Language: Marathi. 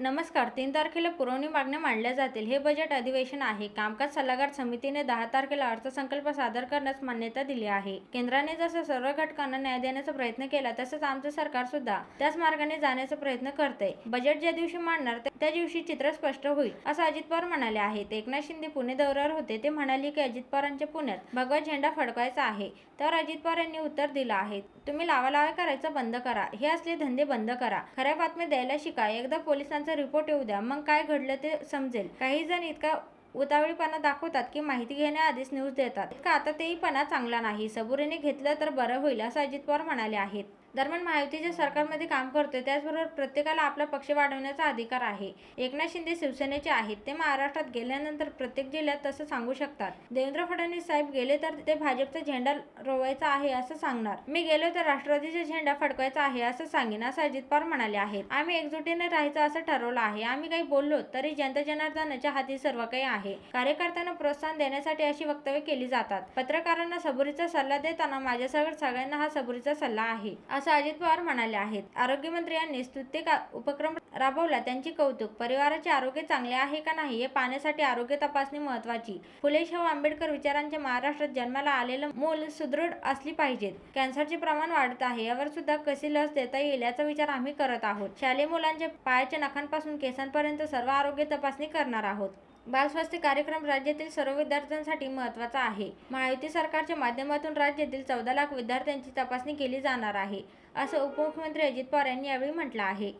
नमस्कार तीन तारखेला पुरवणी मागण्या मांडल्या जातील. हे बजेट अधिवेशन आहे. कामकाज सल्लागार समितीने दहा तारखेला अर्थसंकल्प सादर करण्यास मान्यता दिली आहे. केंद्राने जसं सर्व घटकांना न्याय देण्याचा प्रयत्न केला तसंच आमचं सरकार सुद्धा त्याच मार्गाने जाण्याचा प्रयत्न करते बजेट ज्या दिवशी मांडणार त्या- दिवशी चित्र स्पष्ट होईल असं अजित पवार म्हणाले आहेत. एकनाथ शिंदे पुणे दौऱ्यावर होते ते म्हणाले की अजित पवारांच्या पुण्यात भगवा झेंडा फडकवायचा आहे. तर अजित पवार यांनी उत्तर दिलं आहे तुम्ही लावालावा करायचं बंद करा. हे असले धंदे बंद करा. खऱ्या बातम्या द्यायला शिका. एकदा पोलिसांचा रिपोर्ट येऊ द्या. मग काय घडलं ते समजेल. काही जण इतका उतावळीपणा दाखवतात की माहिती घेण्याआधीच न्यूज देतात. का आता तेहीपणा चांगला नाही. सबुरीने घेतलं तर बरं होईल असं अजित पवार म्हणाले आहेत. दरम्यान महायुतीच्या सरकारमध्ये काम करतोय त्याचबरोबर प्रत्येकाला आपला पक्ष वाढवण्याचा अधिकार आहे. एकनाथ शिंदे शिवसेनेचे आहेत. ते महाराष्ट्रात गेल्यानंतर प्रत्येक जिल्ह्यात तसं सांगू शकतात. देवेंद्र फडणवीस साहेब गेले तर ते भाजपचा झेंडा रोवायचा आहे असं सांगणार. मी गेलो तर राष्ट्रवादीचा झेंडा फडकवायचा आहे असं सांगेन असं अजित पवार म्हणाले आहेत. आम्ही एकजुटीने राहायचं असं ठरवलं आहे. आम्ही काही बोललो तरी जनता जनार्दनाच्या हाती सर्व काही आहे. कार्यकर्त्यांना प्रोत्साहन देण्यासाठी अशी वक्तव्य केली जातात. पत्रकारांना सबुरीचा सल्ला देताना माझ्यासह सगळ्यांना हा सबुरीचा सल्ला आहे. असं अजित पवार म्हणाले आहेत. आरोग्यमंत्री यांनी स्तुत्य का- उपक्रम राबवला त्यांची कौतुक परिवाराचे आरोग्य चांगले आहे का नाही हे पाहण्यासाठी आरोग्य तपासणी महत्वाची फुले शाहू आंबेडकर विचारांच्या महाराष्ट्रात जन्माला आलेलं मूल सुदृढ असली पाहिजेत. कॅन्सरचे प्रमाण वाढत आहे यावर सुद्धा कशी लस देता येईल याचा विचार आम्ही करत आहोत. शालेय मुलांच्या पायाच्या नखांपासून केसांपर्यंत सर्व आरोग्य तपासणी करणार आहोत. बालस्वास्थ्य कार्यक्रम राज्यातील सर्व विद्यार्थ्यांसाठी महत्त्वाचा आहे. महायुती सरकारच्या माध्यमातून राज्यातील चौदा लाख विद्यार्थ्यांची तपासणी केली जाणार आहे असं उपमुख्यमंत्री अजित पवार यांनी यावेळी म्हटलं आहे.